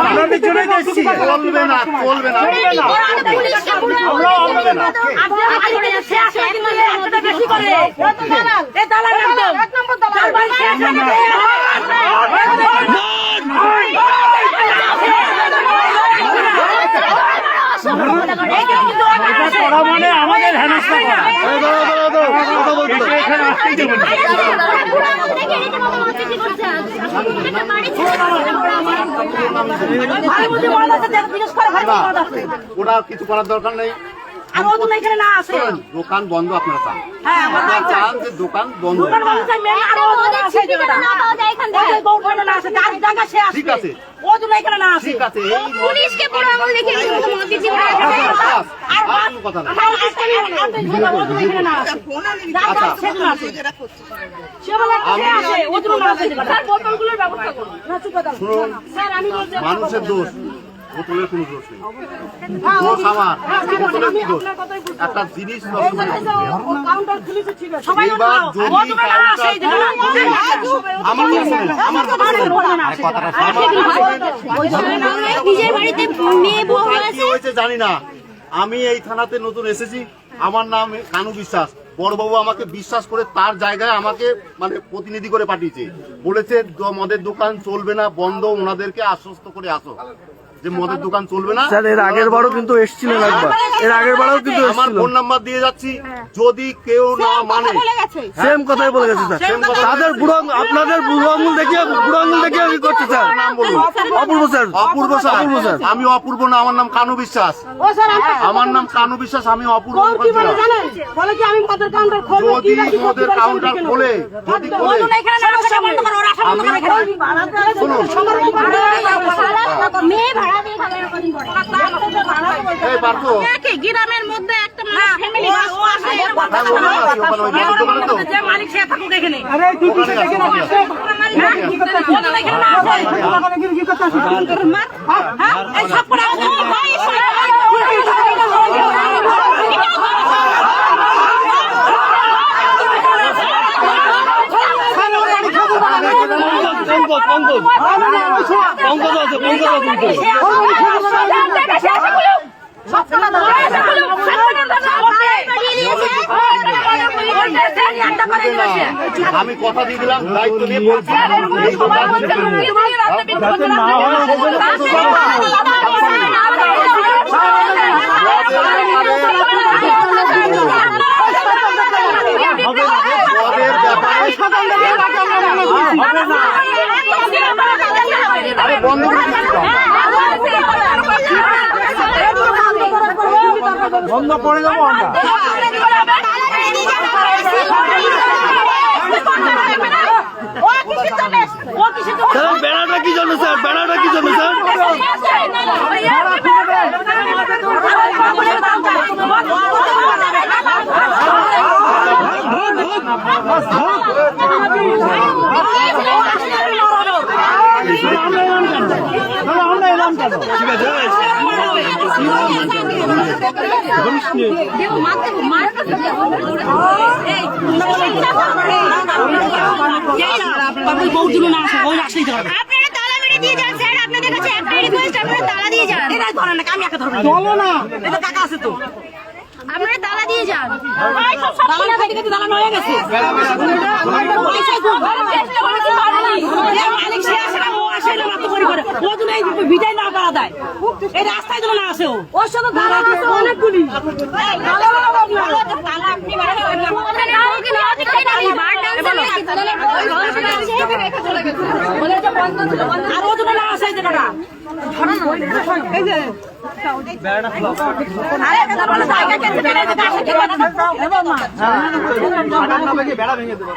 আপনাদের জন্যই চলবে না চলবে না দালাল একদম এক নম্বর দালাল ভাই ওরা মানে আমাদের কিছু করার দরকার নেই। আমার তো এখানে না আছে দোকান বন্ধ আপনারা চান হ্যাঁ আমার চান যে দোকান বন্ধ দোকান বন্ধ চাই মেয়ে আরও ওদের আছে না পাওয়া যায় এখান থেকে গৌরব না আছে তার জায়গা সে আসবে ঠিক আছে। ও জন্য এখানে না আছে ঠিক আছে এই পুলিশকে পুরো আমল দেখে এই মতো মত আর কোনো কথা না আমার আজকে আমি আমি বলব ও জন্য এখানে না আছে আচ্ছা। সে জন্য আছে সে বলে সে আছে ও জন্য না আছে স্যার বোতলগুলোর ব্যবস্থা করুন না চুপ কথা স্যার আমি বলছি মানুষের দোষ বোতলের কোনো দোষ নেই। দোষ আমার। বোতলের কি দোষ। একটা জিনিস জানি না। আমি এই থানাতে নতুন এসেছি। আমার নাম কানু বিশ্বাস। বড়বাবু আমাকে বিশ্বাস করে তার জায়গায় আমাকে মানে প্রতিনিধি করে পাঠিয়েছে। বলেছে মদের দোকান চলবে না বন্ধ ওনাদেরকে আশ্বস্ত করে আসো। যে মদের দোকান চলবে না? স্যার এর আগের বারও কিন্তু এসেছিলেন একবার। এর আগের বারও কিন্তু আমার ফোন নাম্বার দিয়ে যাচ্ছি। যদি কেউ না মানে সেম কথাই বলে গেছে স্যার। তাদের বুড়ো আপনাদের বুড়ো আঙুল দেখিয়ে বুড়ো আঙুল দেখিয়ে কি করছে স্যার। নাম বলুন। Apurba sir. Apurba sir. Apurba sir. আমি অপূর্ব না আমার নাম কানু বিশ্বাস। আমার নাম কানু বিশ্বাস আমি অপূর্ব বলে মুখার্জি। জানেন? বলে কি আমি মদের কাউন্টার খুলবো? যদি ওদের কাউন্টার খোলে যদি খোলে। এখানে সমস্যা বন্ধ করো ওরা বন্ধ করে শুনুন। মেয়ে গ্রামের মধ্যে একটা মানুষ ফ্যামিলি হ্যাঁ? যে মালিক সে থাকুক এখানে আছি, ওখানে আছি। ও তো এখানে না আছে মার হ্যাঁ এই সব করে ও ভাই পঙ্কজ পঙ্কজ পঙ্কজ আছে পঙ্কজ আছে আমি কথা দিয়ে দিলাম দায়িত্ব নিয়ে বলছি। ব্যাপারে বন্ধ বন্ধ করে দেবো আমরা স্যার বেড়াটা কি জন্য স্যার বেড়াটা কি জন্য স্যার দাদা, আমরা এলাম কেন ঠিক আছে আপনারা তালা মেরে দিয়ে যান স্যার আপনাদের কাছে একটাই রিকোয়েস্ট আপনারা তালা দিয়ে যান এটাই ধরেন না আমি একা ধরবো চলো না এটা টাকা আছে তো আপনারা তালা দিয়ে যান তালা ফেটে গেছে তালা নয়ে গেছে মালিক সে আসে আসে না মাত্র করে করে। ও জন্য এই বিদায় না করা দেয় এই রাস্তায় জন্য না আসে ও। ওর সাথে তালা আছে অনেকগুলি তালা আপনি বাড়াতে পারবেন না আর ও আসে এই জায়গাটা। এই যে। বেড়া ভেঙে দেবো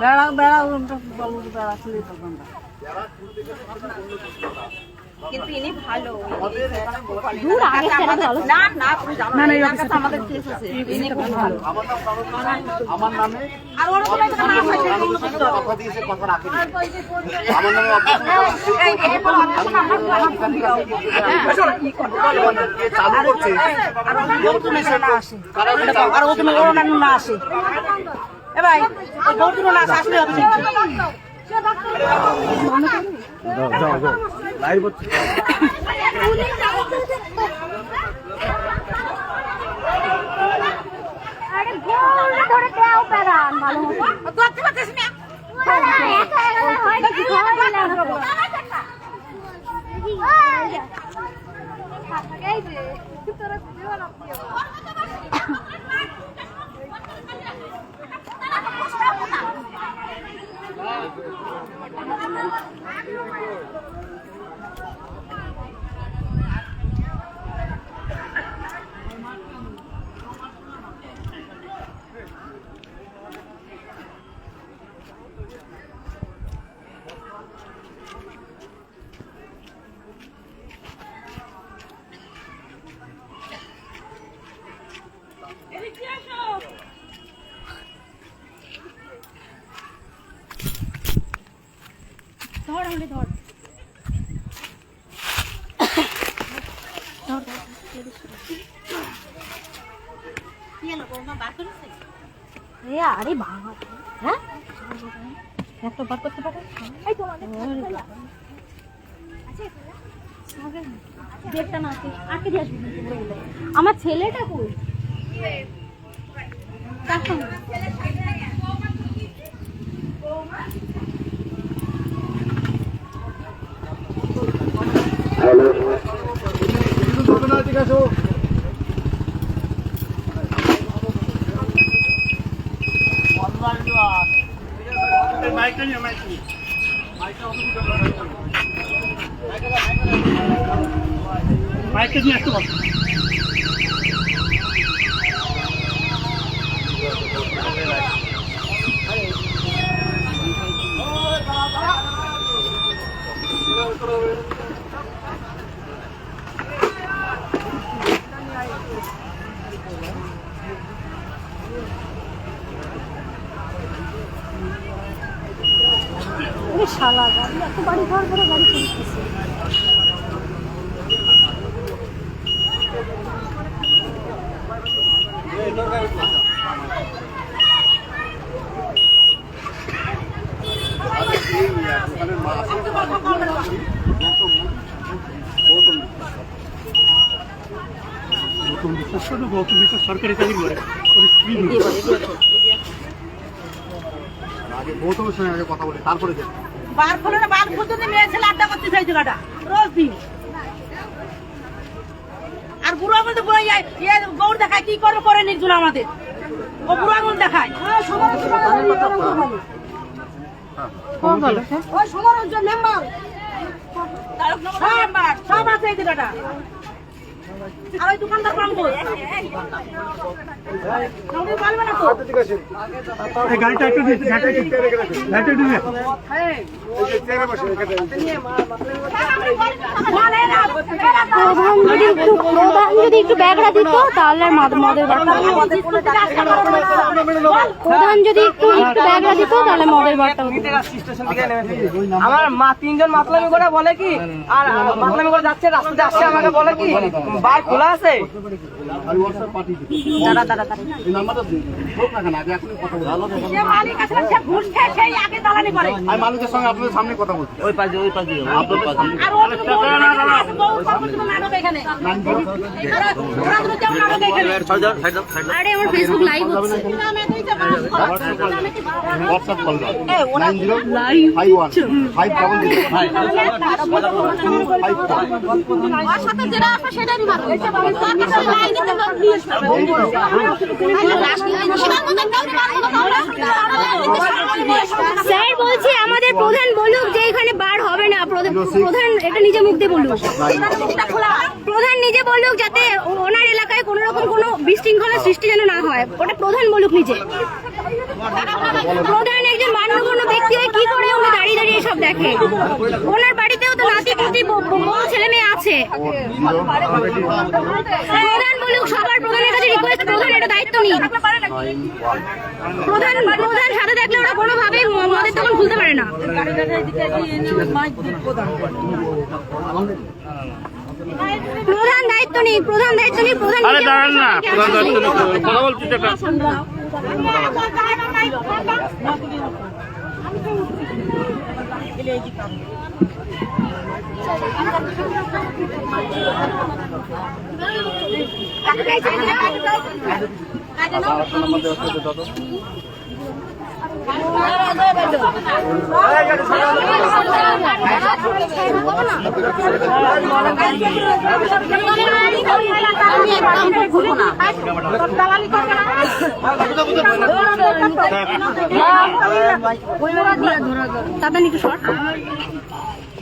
বেড়া বেড়া বেড়া খুলে তখন কিন্তু ইনি ভালো। আমাদের এখানে বলা- দূর আগে না না তুমি না এনার কাছে আমাদের কেস আছে। ইনি খুব ভালো। আমার নাম কারণ আমার নামে আর ওর কোনো নাম আছে কথা দিয়েছে কথা রাখেনি। আমার নামে অপরাধ এই এই তো নাম কে চালু করছে নতুন এসে না আসে। আর ও তুমি না আসে। এ ভাই ওই গৌতম না আসে আসলে হবে হয় কি হয় না এই যে তোরা দেও না আমাকে ধর। আরে বাবা হ্যাঁ? একটা বার করতে পারো? এই তোমাদের। আমার ছেলেটা কই? সঙ্গে? মাইকটা নিয়ে মাইকটা নিয়ে মাইকটা নিয়ে আসতে পারো গৌতম বিশ্বাস করো গৌতম সরকারি চাকরি করে ওর স্ত্রী সঙ্গে আগে কথা বলি, তারপরে দেখি বার খোলে না বার খুলতে মেয়ে ছেলে আড্ডা করতে চাই জায়গাটা রোজ দিন। আর বুড়ো আঙুল তো বুড়ো ইয়ে- গৌর দেখায় কি করে করে নির্জুল আমাদের? ও বুড়ো আঙুল দেখায়। সমারঞ্জন মেম্বার। হ্যাঁ, সব আছে এই জায়গাটা আর ওই দোকানদার কই বলবে না তো? এই গাড়িটা একটু দিয়েছে গাড়িটা একটু গাড়িটা একটু দিয়ে বলে না প্রধান যদি প্রধান যদি একটু ব্যাগটা দিত তাহলে মদের প্রধান যদি একটু একটু ব্যাগটা দিত তাহলে মদের বারটা আমার মা তিনজন মাতলামি করে বলে কি আর মাতলামি করে যাচ্ছে রাস্তাতে আসছে আমাকে বলে কি বার খোলা আছে? মানুষের সঙ্গে আপনাদের সামনে কথা বলছি। ওই পাশে ওই পাশে আরে আমার ফেসবুক লাইভ হচ্ছে। WhatsApp call nine zero five one five double zero five sir বলছি আমাদের প্রধান বলুক যে এখানে বার হবে না প্রধান প্রধান এটা নিজে মুখ দিয়ে বলুক প্রধান নিজে বলুক যাতে ওনার এলাকায় বিশৃঙ্খলা সৃষ্টি যেন না হয়, ওটা প্রধান বলুক নিজে। প্রধান একজন মান্যগণ্য ব্যক্তি হয়ে কি করে উনি দাঁড়িয়ে দাঁড়িয়ে সব দেখে? ওনার বাড়িতেও তো নাতি পুতি, বউ ছেলে মেয়ে আছে। প্রধান বলুক, সবার প্রধানের কাছে রিকোয়েস্ট প্রধান এটা দায়িত্ব প্রধান প্রধান সাথে দেখলে ওরা মদের দোকান খুলতে পারে না। প্রধান দায়িত্ব নেই প্রধান দায়িত্ব নেই প্রধান আরে দাঁড়ান না প্রধান দায়িত্ব হবে। কথা বলছি একটা। তাড়াতাড়ি একটু তাড়াতাড়ি একটু শর্ট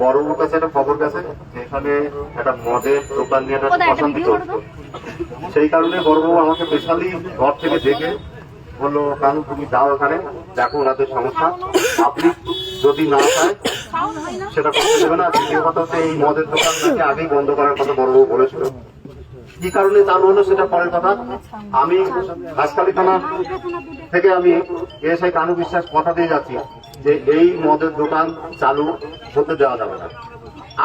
বড়বাবুর কাছে একটা খবর গেছে যেখানে একটা মদের দোকান নিয়ে একটা অশান্তি চলছে সেই কারণে বড়বাবু আমাকে স্পেশালি ঘর থেকে ডেকে বলল কানু তুমি যাও ওখানে দেখো ওনাদের সমস্যা। আপনি যদি না চায় সেটা করতে দেবে না। দ্বিতীয় কথা হচ্ছে এই মদের দোকান নাকি আগেই বন্ধ করার কথা বড়বাবু বলেছিল। কি কারণে চালু হলো সেটা পরের কথা। আমি হাসপালি থানা থেকে আমি এসআই কানু বিশ্বাস কথা দিয়ে যাচ্ছি। যে এই মদের দোকান চালু হতে দেওয়া যাবে না।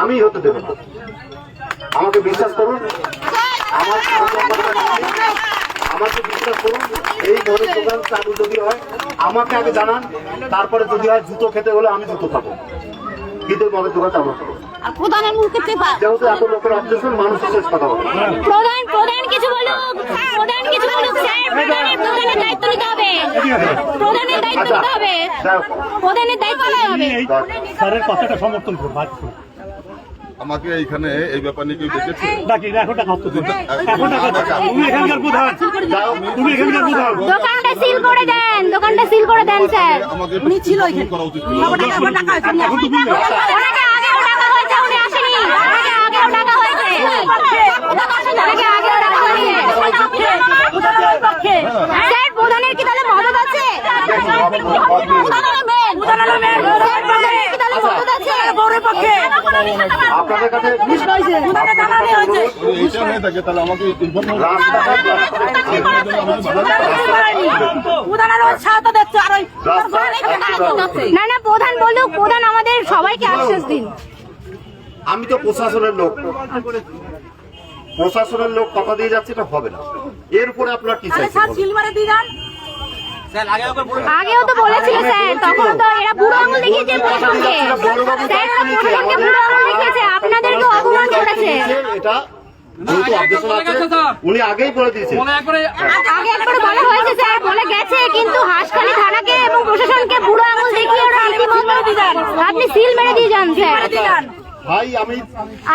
আমি হতে দেব না। আমাকে বিশ্বাস করুন, আমার আমাকে বিশ্বাস করুন, এই মদের দোকান চালু যদি হয়, আমাকে আগে জানান, তারপরে যদি হয়, জুতো খেতে হলে আমি জুতো খাব। কিন্তু মদের দোকান চালু করব আর প্রধানের মুখে চেপা যেহেতু এত লোকের অবজেকশন মানুষের শেষ কথা বলে প্রধান প্রধান কিছু বলুক প্রধান কিছু বলুক স্যার প্রধানের প্রধানের দায়িত্ব নিতে হবে। প্রধানের দায়িত্ব নিতে হবে। প্রধানের দায়িত্ব নিতে হবে। স্যারের কথাটা সমর্থন করব আমাকে এইখানে এই ব্যাপার নিয়ে কেউ ডেকেছে? ডাকি এখন টাকা হতো এখন টাকা তুমি এখানকার প্রধান তুমি এখানকার প্রধান দোকানটা সিল করে দেন দোকানটা সিল করে দেন স্যার। উনি ছিল করা উচিত ছিল। এখন তো বুঝলে ওনাকে আগেও ডাকা হয়েছে উনি আসেনি ওনাকে আগেও ডাকা হয়েছে ওনাকে আগেও ডাকা হয়েছে স্যার প্রধানের কি তাহলে মদত আছে? প্রধানের কি তাহলে মদত আছে? আপনাদের কাছে যদি এইটা থাকে তাহলে আমাকে ইনফরমেশন না না প্রধান বলুক প্রধান আমাদের সবাইকে আশ্বাস দিন। আমি তো প্রশাসনের লোক। প্রশাসনের লোক কথা দিয়ে যাচ্ছে এটা হবে না। এর উপরে আপনার কি চাইছেন বলুন? আগেও তো বলেছিল স্যার তখন তো এরা বুড়ো আঙুল দেখিয়েছে প্রশাসনকে স্যার ওরা প্রশাসনকে বুড়ো আঙুল দেখিয়েছে আপনাদেরকে অপমান করেছে। এটা যেহেতু objection আছে, উনি আগেই বলে দিয়েছে। আগে একবার বলা হয়েছে স্যার বলে গেছে কিন্তু হাসখালি থানাকে এবং প্রশাসনকে বুড়ো আঙুল দেখিয়ে ওরা আপনি সিল মেরে দিয়ে যান স্যার। ভাই আমি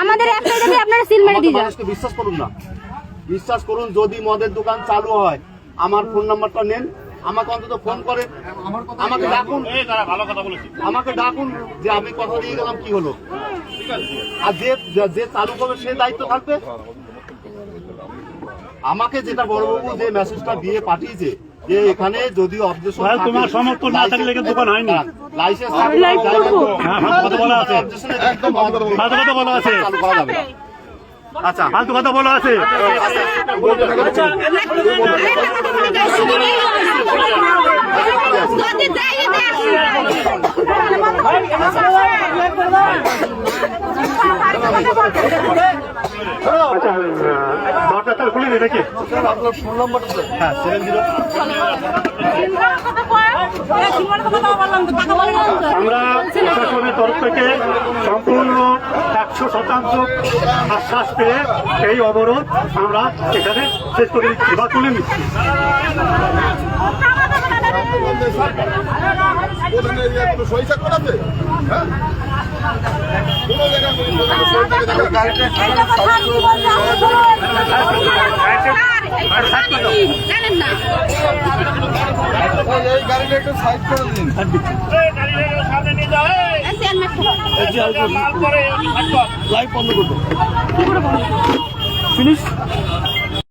আমাদের একটা আপনারা সিল মেরে দিয়ে যান। বিশ্বাস করুন না। বিশ্বাস করুন যদি মদের দোকান চালু হয় আমার ফোন নাম্বারটা নেন। আমাকে অন্তত ফোন করে আমাকে ডাকুন। ভালো কথা বলেছি। আমাকে ডাকুন যে আমি কথা দিয়ে গেলাম কি হলো? আর যে যে চালু করবে সে দায়িত্ব থাকবে? আমাকে যেটা বড়বাবু যে মেসেজটা দিয়ে পাঠিয়েছে যে এখানে যদি অবজেকশন তোমার সমর্থন না থাকলে দোকান হয়নি। লাইসেন্স কথা বলা আছে। কথা বলব। ফালতু কথা বলা আছে। চালু করা যাবে। না। আচ্ছা ফালতু কথা বলা আছে আচ্ছা দরজা তার খুলে নাকি আপনার ফোন নাম্বারটা হ্যাঁ সেভেন জিরো আমরা প্রশাসনের তরফ থেকে সম্পূর্ণ একশো শতাংশ আশ্বাস পেয়ে এই অবরোধ আমরা এখানে শেষ করে দিচ্ছি বা তুলে নিচ্ছি। হ্যাঁ? জানেন না এই গাড়িটা একটু সাইড করে দিন। লাইভ বন্ধ করব? ফিনিশ